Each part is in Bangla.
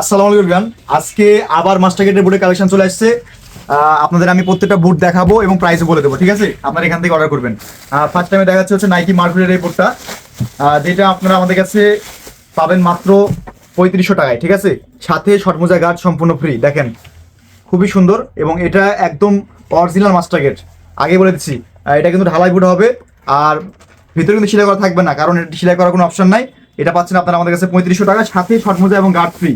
আসসালামু আলাইকুম এভরিওয়ান আজকে আবার মাস্টারগেটের বুটের কালেকশন চলে আসছে। আপনাদের আমি প্রত্যেকটা বুট দেখাবো এবং প্রাইসও বলে দেবো, ঠিক আছে? আপনারা এখান থেকে অর্ডার করবেন। ফার্স্ট টাইমে দেখা যাচ্ছে হচ্ছে নাইকি মার্কুরিয়ার এই বুটটা যেটা আপনারা আমাদের কাছে পাবেন মাত্র পঁয়ত্রিশশো টাকায়, ঠিক আছে? সাথে শর্টমোজা গার্ড সম্পূর্ণ ফ্রি দেখেন। খুবই সুন্দর এবং এটা একদম অরিজিনাল মাস্টার গেট আগে বলে দিচ্ছি এটা কিন্তু ঢালাই বুট হবে, আর ভিতরে কিন্তু সেলাই করা থাকবে না, কারণ এটা সেলাই করার কোনো অপশন নাই। এটা পাচ্ছেন আপনারা আমাদের কাছে পঁয়ত্রিশশো টাকা, সাথে শর্ট মোজা এবং গার্ড ফ্রি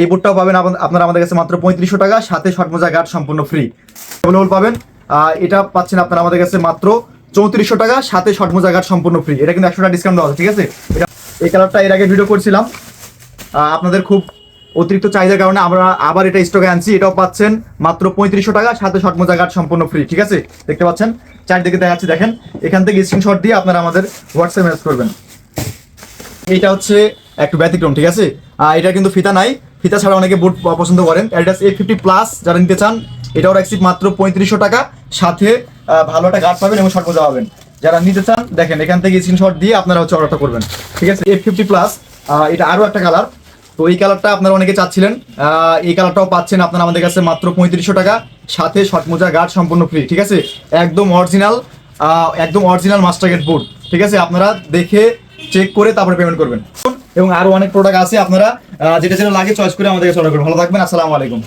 এই বুটটাও পাবেন আপনারা আমাদের কাছে মাত্র পঁয়ত্রিশশো টাকা, সাথে শর্ট মোজা গার্ড সম্পূর্ণ ফ্রি অ্যাভেলেবল পাবেন এটা পাচ্ছেন আপনারা আমাদের কাছে মাত্র চৌত্রিশশো টাকা, সাথে শর্ট মোজা গার্ড সম্পূর্ণ ফ্রি এটা কিন্তু একশো টাকা ডিসকাউন্ট দেওয়া ঠিক আছে? এটা এই কালারটা এর আগে ভিডিও করছিলাম। আপনাদের খুব অতিরিক্ত চাহিদার কারণে আমরা আবার এটা স্টকে আনছি, এটাও পাচ্ছেন মাত্র পঁয়ত্রিশশো টাকা, সাথে শর্ট মোজা গার্ড সম্পূর্ণ ফ্রি ঠিক আছে? দেখতে পাচ্ছেন? চারদিকে দেখাচ্ছি, দেখেন। এখান থেকে স্ক্রিনশট দিয়ে আপনারা আমাদের হোয়াটসঅ্যাপ মেসেজ করবেন। এটা হচ্ছে একটু ব্যতিক্রম, ঠিক আছে? এটা কিন্তু ফিতা নাই। ফিতা ছাড়া অনেকে বুট পছন্দ করেন। অ্যাডিডাস এ ফিফটি প্লাস যারা নিতে চান, এটাও রাখছি মাত্র পঁয়ত্রিশশো টাকা। সাথে ভালো একটা গার্ড পাবেন এবং শর্ট পাবেন। যারা নিতে চান, দেখেন, এখান থেকে স্ক্রিনশট দিয়ে আপনারা হচ্ছে অর্ডারটা করবেন। ঠিক আছে? এফ ফিফটি প্লাস এটা আরও একটা কালার তো এই কালারটা আপনারা অনেকে চাচ্ছিলেন এই কালারটাও পাচ্ছেন আপনারা আমাদের কাছে মাত্র পঁয়ত্রিশশো টাকা। সাথে শর্ট মোজা গার্ড সম্পূর্ণ ফ্রি ঠিক আছে? একদম অরিজিনাল একদম অরিজিনাল মাস্টার গেট বোর্ড ঠিক আছে? আপনারা দেখে চেক করে তারপরে পেমেন্ট করবেন। এবং আরও অনেক প্রোডাক্ট আছে আপনারা যেটা যেটা লাগে চয়েস করে আমাদের অর্ডার করুন ভালো থাকবেন, আসসালামু আলাইকুম।